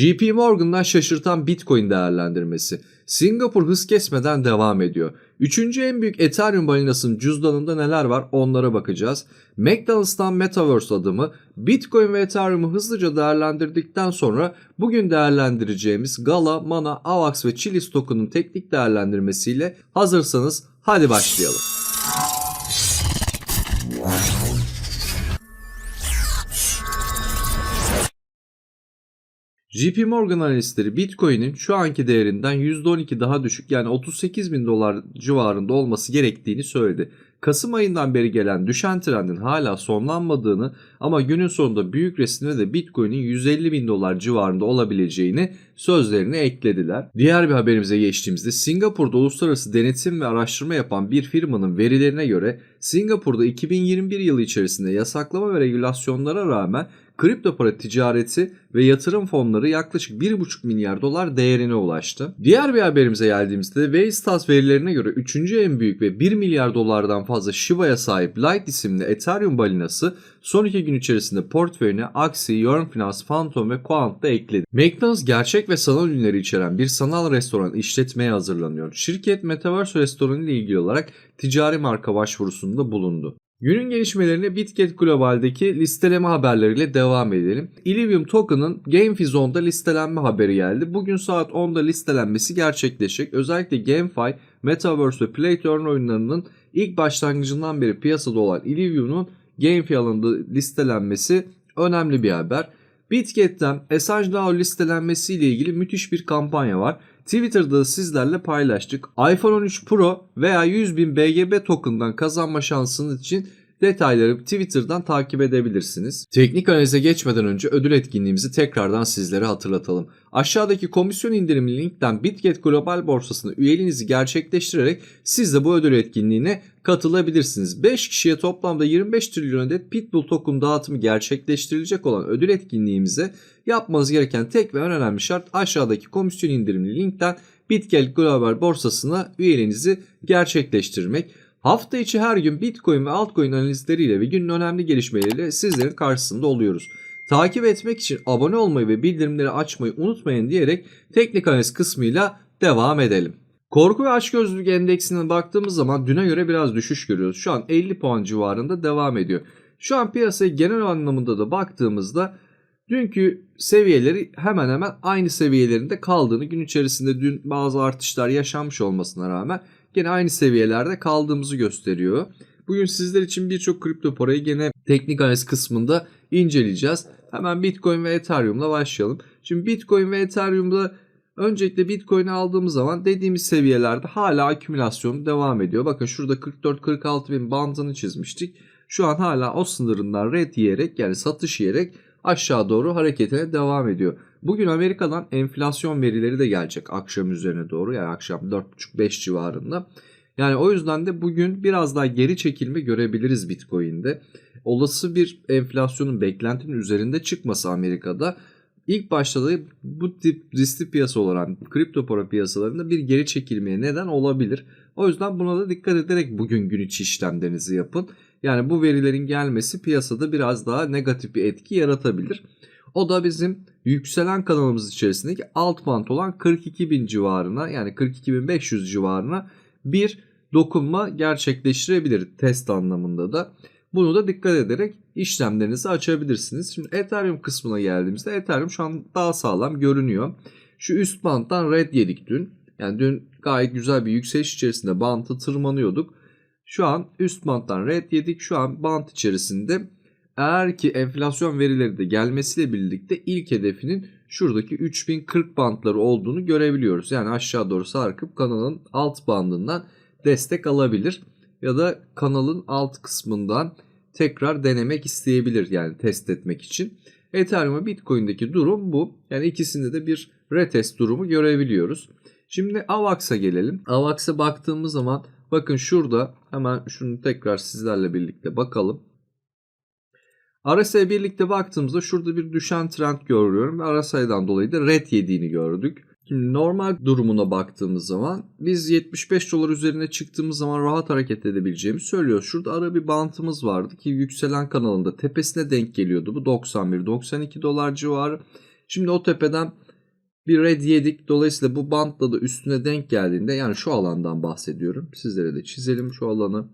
JP Morgan'dan şaşırtan Bitcoin değerlendirmesi. Singapur hız kesmeden devam ediyor. Üçüncü en büyük Ethereum balinasının cüzdanında neler var onlara bakacağız. McDonald's'tan Metaverse adımı Bitcoin ve Ethereum'u hızlıca değerlendirdikten sonra bugün değerlendireceğimiz Gala, Mana, AVAX ve Chiliz token'ın teknik değerlendirmesiyle hazırsanız hadi başlayalım. JP Morgan analistleri Bitcoin'in şu anki değerinden %12 daha düşük yani 38 bin dolar civarında olması gerektiğini söyledi. Kasım ayından beri gelen düşen trendin hala sonlanmadığını ama günün sonunda büyük resimde de Bitcoin'in 150 bin dolar civarında olabileceğini sözlerine eklediler. Diğer bir haberimize geçtiğimizde Singapur'da uluslararası denetim ve araştırma yapan bir firmanın verilerine göre Singapur'da 2021 yılı içerisinde yasaklama ve regülasyonlara rağmen kripto para ticareti ve yatırım fonları yaklaşık 1,5 milyar dolar değerine ulaştı. Diğer bir haberimize geldiğimizde Waystas verilerine göre 3. en büyük ve 1 milyar dolardan fazla Shiba'ya sahip Light isimli Ethereum balinası son 2 gün içerisinde portföyüne Axie, Yearn Finance, Phantom ve Quant da ekledi. McDonald's gerçek ve sanal ürünleri içeren bir sanal restoran işletmeye hazırlanıyor. Şirket Metaverse restoranı ile ilgili olarak ticari marka başvurusunda bulundu. Günün gelişmelerine Bitget Global'deki listeleme haberleriyle devam edelim. Illivium Token'ın GameFi Zone'da listelenme haberi geldi. Bugün saat 10'da listelenmesi gerçekleşecek. Özellikle GameFi, Metaverse ve Play oyunlarının ilk başlangıcından beri piyasada olan Illivium'un GameFi alanında listelenmesi önemli bir haber. Bitget'ten SHDAO listelenmesiyle ilgili müthiş bir kampanya var. Twitter'da da sizlerle paylaştık. iPhone 13 Pro veya 100.000 BGB token'dan kazanma şansınız için detayları Twitter'dan takip edebilirsiniz. Teknik analize geçmeden önce ödül etkinliğimizi tekrardan sizlere hatırlatalım. Aşağıdaki komisyon indirimli linkten Bitget Global borsasına üyeliğinizi gerçekleştirerek siz de bu ödül etkinliğine katılabilirsiniz. 5 kişiye toplamda 25 trilyon adet Pitbull token dağıtımı gerçekleştirilecek olan ödül etkinliğimize yapmanız gereken tek ve en önemli şart aşağıdaki komisyon indirimli linkten Bitget Global borsasına üyeliğinizi gerçekleştirmek. Hafta içi her gün Bitcoin ve altcoin analizleriyle ve günün önemli gelişmeleriyle sizlerin karşısında oluyoruz. Takip etmek için abone olmayı ve bildirimleri açmayı unutmayın diyerek teknik analiz kısmıyla devam edelim. Korku ve açgözlülük endeksine baktığımız zaman düne göre biraz düşüş görüyoruz. Şu an 50 puan civarında devam ediyor. Şu an piyasaya genel anlamında da baktığımızda dünkü seviyeleri hemen hemen aynı seviyelerinde kaldığını gün içerisinde dün bazı artışlar yaşanmış olmasına rağmen gene aynı seviyelerde kaldığımızı gösteriyor. Bugün sizler için birçok kripto parayı gene teknik analiz kısmında inceleyeceğiz. Hemen Bitcoin ve Ethereum'la başlayalım. Şimdi Bitcoin ve Ethereum'da öncelikle Bitcoin'i aldığımız zaman dediğimiz seviyelerde hala akümülasyon devam ediyor. Bakın şurada 44-46 bin bandını çizmiştik. Şu an hala o sınırından red yiyerek yani satış yiyerek aşağı doğru hareketine devam ediyor. Bugün Amerika'dan enflasyon verileri de gelecek akşam üzerine doğru yani akşam 4.5-5 civarında. Yani o yüzden de bugün biraz daha geri çekilme görebiliriz Bitcoin'de. Olası bir enflasyonun beklentinin üzerinde çıkması Amerika'da ilk başta bu tip riskli piyasa olan kripto para piyasalarında bir geri çekilmeye neden olabilir. O yüzden buna da dikkat ederek bugün gün içi işlemlerinizi yapın. Yani bu verilerin gelmesi piyasada biraz daha negatif bir etki yaratabilir. O da bizim yükselen kanalımız içerisindeki alt band olan 42.000 civarına yani 42.500 civarına bir dokunma gerçekleştirebilir test anlamında da. Bunu da dikkat ederek işlemlerinizi açabilirsiniz. Şimdi Ethereum kısmına geldiğimizde Ethereum şu an daha sağlam görünüyor. Şu üst banttan red yedik dün. Yani dün gayet güzel bir yükseliş içerisinde bantı tırmanıyorduk. Şu an üst banttan red yedik. Şu an bant içerisinde eğer ki enflasyon verileri de gelmesiyle birlikte ilk hedefinin şuradaki 3040 bantları olduğunu görebiliyoruz. Yani aşağı doğru sarkıp kanalın alt bandından destek alabilir ya da kanalın alt kısmından tekrar denemek isteyebilir yani test etmek için. Ethereum ve Bitcoin'deki durum bu. Yani ikisinde de bir retest durumu görebiliyoruz. Şimdi AVAX'a gelelim. AVAX'a baktığımız zaman bakın şurada hemen şunu tekrar sizlerle birlikte bakalım. RSI'ye birlikte baktığımızda şurada bir düşen trend görüyorum ve RSI'den dolayı da red yediğini gördük. Şimdi normal durumuna baktığımız zaman biz 75 dolar üzerine çıktığımız zaman rahat hareket edebileceğimizi söylüyoruz. Şurada ara bir bantımız vardı ki yükselen kanalında tepesine denk geliyordu. Bu 91-92 dolar civarı. Şimdi o tepeden bir red yedik. Dolayısıyla bu bantla da üstüne denk geldiğinde yani şu alandan bahsediyorum. Sizlere de çizelim şu alanı.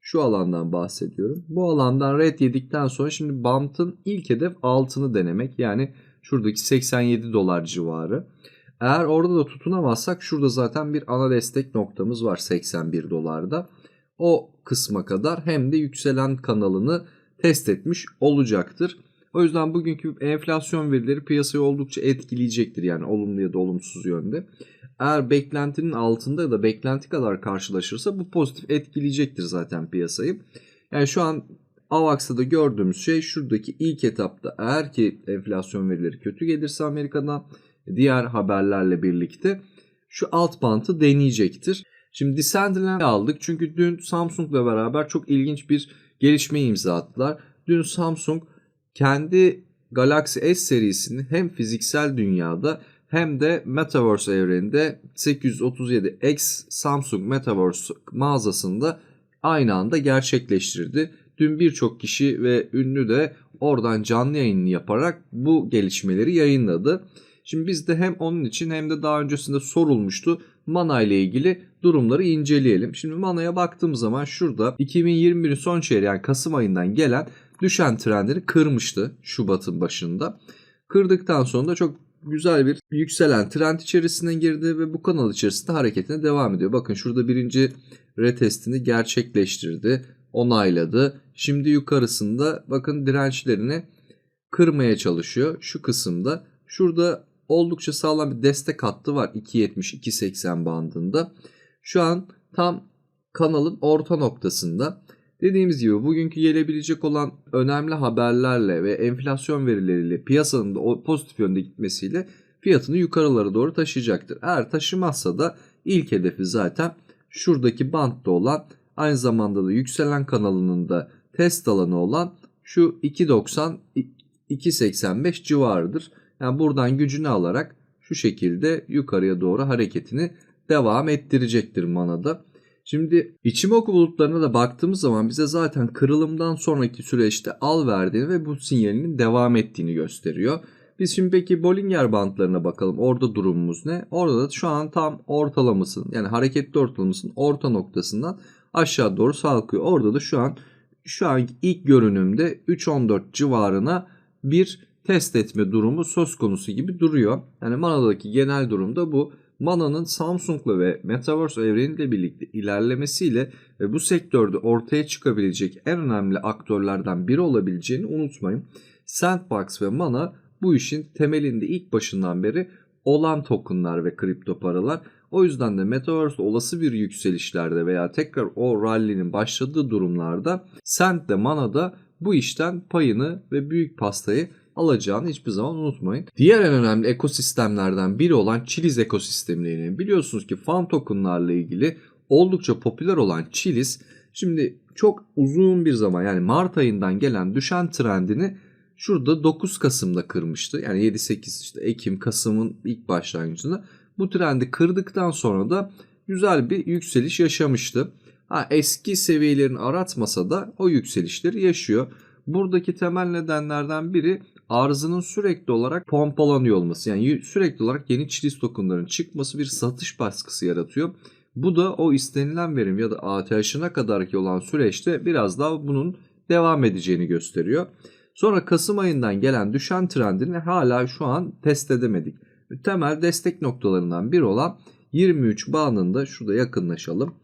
Şu alandan bahsediyorum. Bu alandan red yedikten sonra şimdi bantın ilk hedef altını denemek. Yani şuradaki 87 dolar civarı. Eğer orada da tutunamazsak şurada zaten bir ana destek noktamız var 81 dolarda. O kısma kadar hem de yükselen kanalını test etmiş olacaktır. O yüzden bugünkü enflasyon verileri piyasayı oldukça etkileyecektir yani olumlu ya da olumsuz yönde. Eğer beklentinin altında ya da beklenti kadar karşılaşırsa bu pozitif etkileyecektir zaten piyasayı. Yani şu an AVAX'ta da gördüğümüz şey şuradaki ilk etapta eğer ki enflasyon verileri kötü gelirse Amerika'dan diğer haberlerle birlikte şu alt bantı deneyecektir. Şimdi Decentraland'ı aldık çünkü dün Samsung'la beraber çok ilginç bir gelişme imza attılar. Dün Samsung kendi Galaxy S serisini hem fiziksel dünyada hem de Metaverse evreninde 837X Samsung Metaverse mağazasında aynı anda gerçekleştirdi. Dün birçok kişi ve ünlü de oradan canlı yayını yaparak bu gelişmeleri yayınladı. Şimdi biz de hem onun için hem de daha öncesinde sorulmuştu Mana ile ilgili durumları inceleyelim. Şimdi Mana'ya baktığım zaman şurada 2021'in son çeyreği yani Kasım ayından gelen düşen trendini kırmıştı Şubat'ın başında. Kırdıktan sonra da çok güzel bir yükselen trend içerisine girdi ve bu kanal içerisinde hareketine devam ediyor. Bakın şurada birinci retestini gerçekleştirdi, onayladı. Şimdi yukarısında bakın dirençlerini kırmaya çalışıyor şu kısımda. Şurada oldukça sağlam bir destek hattı var 2.70-2.80 bandında. Şu an tam kanalın orta noktasında. Dediğimiz gibi bugünkü gelebilecek olan önemli haberlerle ve enflasyon verileriyle piyasanın da o pozitif yönde gitmesiyle fiyatını yukarılara doğru taşıyacaktır. Eğer taşımazsa da ilk hedefi zaten şuradaki bantta olan aynı zamanda da yükselen kanalının da test alanı olan şu 2.90 2.85 civarıdır. Yani buradan gücünü alarak şu şekilde yukarıya doğru hareketini devam ettirecektir manada. Şimdi biçim oku bulutlarına da baktığımız zaman bize zaten kırılımdan sonraki süreçte al verdiğini ve bu sinyalinin devam ettiğini gösteriyor. Biz şimdi peki Bollinger bantlarına bakalım. Orada durumumuz ne? Orada da şu an tam ortalamasının yani hareketli ortalamasının orta noktasından aşağı doğru salkıyor. Orada da şu an şu anki ilk görünümde 3.14 civarına bir test etme durumu söz konusu gibi duruyor. Yani Mana'daki genel durumda bu. Mana'nın Samsung'la ve Metaverse evreniyle birlikte ilerlemesiyle ve bu sektörde ortaya çıkabilecek en önemli aktörlerden biri olabileceğini unutmayın. Sandbox ve Mana bu işin temelinde ilk başından beri olan tokenlar ve kripto paralar. O yüzden de Metaverse olası bir yükselişlerde veya tekrar o rally'nin başladığı durumlarda Sand de Mana da bu işten payını ve büyük pastayı alacağını hiçbir zaman unutmayın. Diğer en önemli ekosistemlerden biri olan Chiliz ekosistemine. Biliyorsunuz ki fan tokenlarla ilgili oldukça popüler olan Chiliz şimdi çok uzun bir zaman yani Mart ayından gelen düşen trendini şurada 9 Kasım'da kırmıştı. Yani 7-8 işte Ekim, Kasım'ın ilk başlangıcında bu trendi kırdıktan sonra da güzel bir yükseliş yaşamıştı. Ha, eski seviyelerini aratmasa da o yükselişleri yaşıyor. Buradaki temel nedenlerden biri arzının sürekli olarak pompalanıyor olması. Yani sürekli olarak yeni çiliz tokenların çıkması bir satış baskısı yaratıyor. Bu da o istenilen verim ya da ATH'ına kadarki olan süreçte biraz daha bunun devam edeceğini gösteriyor. Sonra Kasım ayından gelen düşen trendini hala şu an test edemedik. Temel destek noktalarından biri olan 23 bandında şurada yakınlaşalım.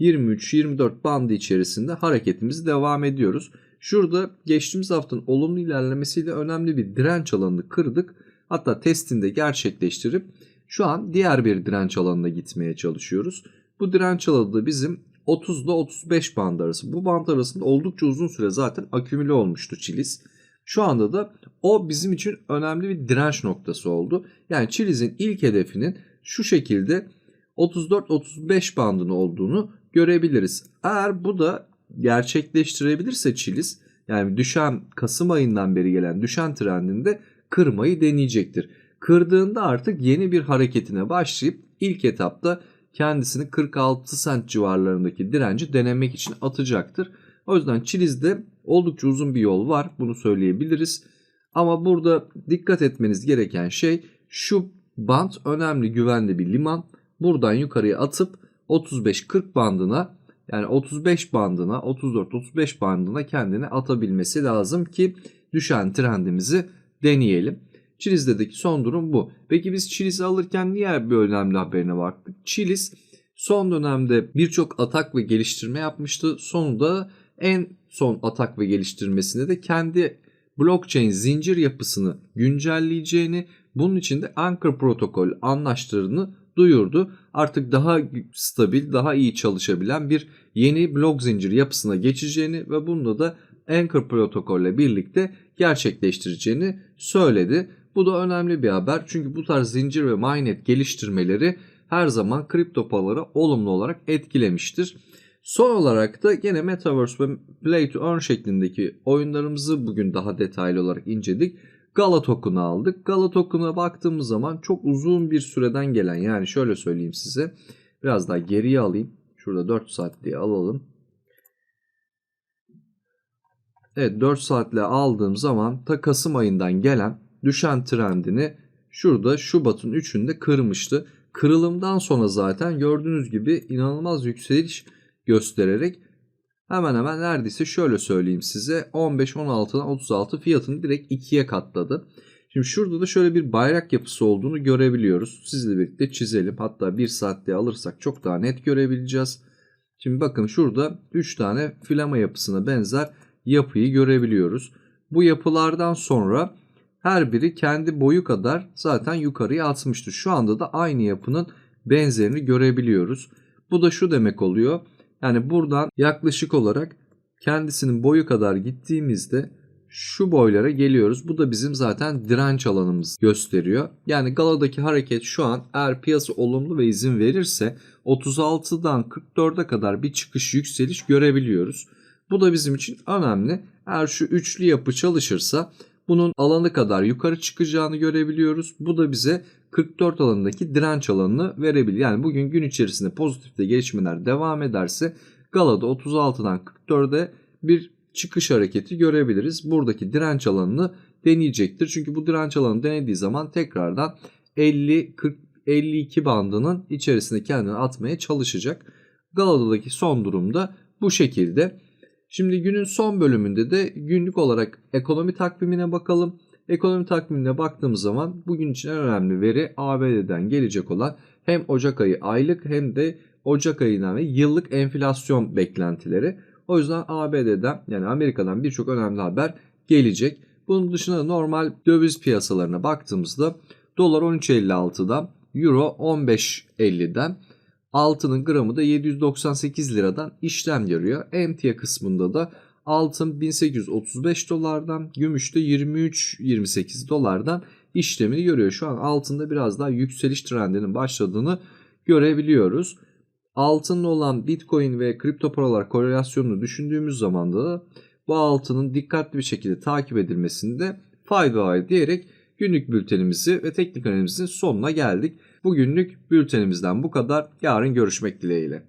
23-24 bandı içerisinde hareketimizi devam ediyoruz. Şurada geçtiğimiz haftanın olumlu ilerlemesiyle önemli bir direnç alanını kırdık. Hatta testinde gerçekleştirip şu an diğer bir direnç alanına gitmeye çalışıyoruz. Bu direnç alanı da bizim 30 ile 35 band arası. Bu band arasında oldukça uzun süre zaten akümüle olmuştu Çiliz. Şu anda da o bizim için önemli bir direnç noktası oldu. Yani Çiliz'in ilk hedefinin şu şekilde 34-35 bandını olduğunu görebiliriz. Eğer bu da gerçekleştirebilirse Çiliz yani düşen Kasım ayından beri gelen düşen trendinde kırmayı deneyecektir. Kırdığında artık yeni bir hareketine başlayıp ilk etapta kendisini 46 sent civarlarındaki direnci denemek için atacaktır. O yüzden Çiliz'de oldukça uzun bir yol var bunu söyleyebiliriz. Ama burada dikkat etmeniz gereken şey şu band önemli güvenli bir liman. Buradan yukarıya atıp 35-40 bandına yani 35 bandına 34-35 bandına kendini atabilmesi lazım ki düşen trendimizi deneyelim. Çiliz'deki son durum bu. Peki biz Çiliz'i alırken niye bir önemli haberine baktık? Çiliz son dönemde birçok atak ve geliştirme yapmıştı. Sonunda en son atak ve geliştirmesinde de kendi blockchain zincir yapısını güncelleyeceğini, bunun için de Anchor protokol anlaştığını duyurdu. Artık daha stabil, daha iyi çalışabilen bir yeni blok zincir yapısına geçeceğini ve bunda da Anchor protokolle birlikte gerçekleştireceğini söyledi. Bu da önemli bir haber çünkü bu tarz zincir ve mainnet geliştirmeleri her zaman kripto paraları olumlu olarak etkilemiştir. Son olarak da yine Metaverse ve Play to Earn şeklindeki oyunlarımızı bugün daha detaylı olarak inceledik. Gala token'ı aldık. Gala token'a baktığımız zaman çok uzun bir süreden gelen yani şöyle söyleyeyim size. Biraz daha geriye alayım. Şurada 4 saat diye alalım. Evet 4 saatle aldığım zaman ta Kasım ayından gelen düşen trendini şurada Şubat'ın 3'ünde kırmıştı. Kırılımdan sonra zaten gördüğünüz gibi inanılmaz yükseliş göstererek hemen hemen neredeyse şöyle söyleyeyim size 15-16'dan 36 fiyatını direkt 2'ye katladı. Şimdi şurada da şöyle bir bayrak yapısı olduğunu görebiliyoruz. Sizle birlikte çizelim. Hatta 1 saatte alırsak çok daha net görebileceğiz. Şimdi bakın şurada 3 tane flama yapısına benzer yapıyı görebiliyoruz. Bu yapılardan sonra her biri kendi boyu kadar zaten yukarıya atmıştır. Şu anda da aynı yapının benzerini görebiliyoruz. Bu da şu demek oluyor. Yani buradan yaklaşık olarak kendisinin boyu kadar gittiğimizde şu boylara geliyoruz. Bu da bizim zaten direnç alanımız gösteriyor. Yani galadaki hareket şu an eğer piyasa olumlu ve izin verirse 36'dan 44'e kadar bir çıkış yükseliş görebiliyoruz. Bu da bizim için önemli. Eğer şu üçlü yapı çalışırsa bunun alanı kadar yukarı çıkacağını görebiliyoruz. Bu da bize 44 alanındaki direnç alanını verebilir. Yani bugün gün içerisinde pozitifte gelişmeler devam ederse Gala'da 36'dan 44'e bir çıkış hareketi görebiliriz. Buradaki direnç alanını deneyecektir. Çünkü bu direnç alanı denediği zaman tekrardan 50 40 52 bandının içerisinde kendini atmaya çalışacak. Galada'daki son durumda bu şekilde. Şimdi günün son bölümünde de günlük olarak ekonomi takvimine bakalım. Ekonomi takvimine baktığımız zaman bugün için en önemli veri ABD'den gelecek olan hem Ocak ayı aylık hem de Ocak ayından ve yıllık enflasyon beklentileri. O yüzden ABD'den yani Amerika'dan birçok önemli haber gelecek. Bunun dışında normal döviz piyasalarına baktığımızda dolar 13.56'dan euro 15.50'den altının gramı da 798 liradan işlem görüyor. Emtia kısmında da altın 1835 dolardan, gümüş de 23-28 dolardan işlemini görüyor. Şu an altında biraz daha yükseliş trendinin başladığını görebiliyoruz. Altınla olan Bitcoin ve kripto paralar korelasyonunu düşündüğümüz zaman da bu altının dikkatli bir şekilde takip edilmesinde fayda var diyerek günlük bültenimizi ve teknik analizimizin sonuna geldik. Bugünlük bültenimizden bu kadar. Yarın görüşmek dileğiyle.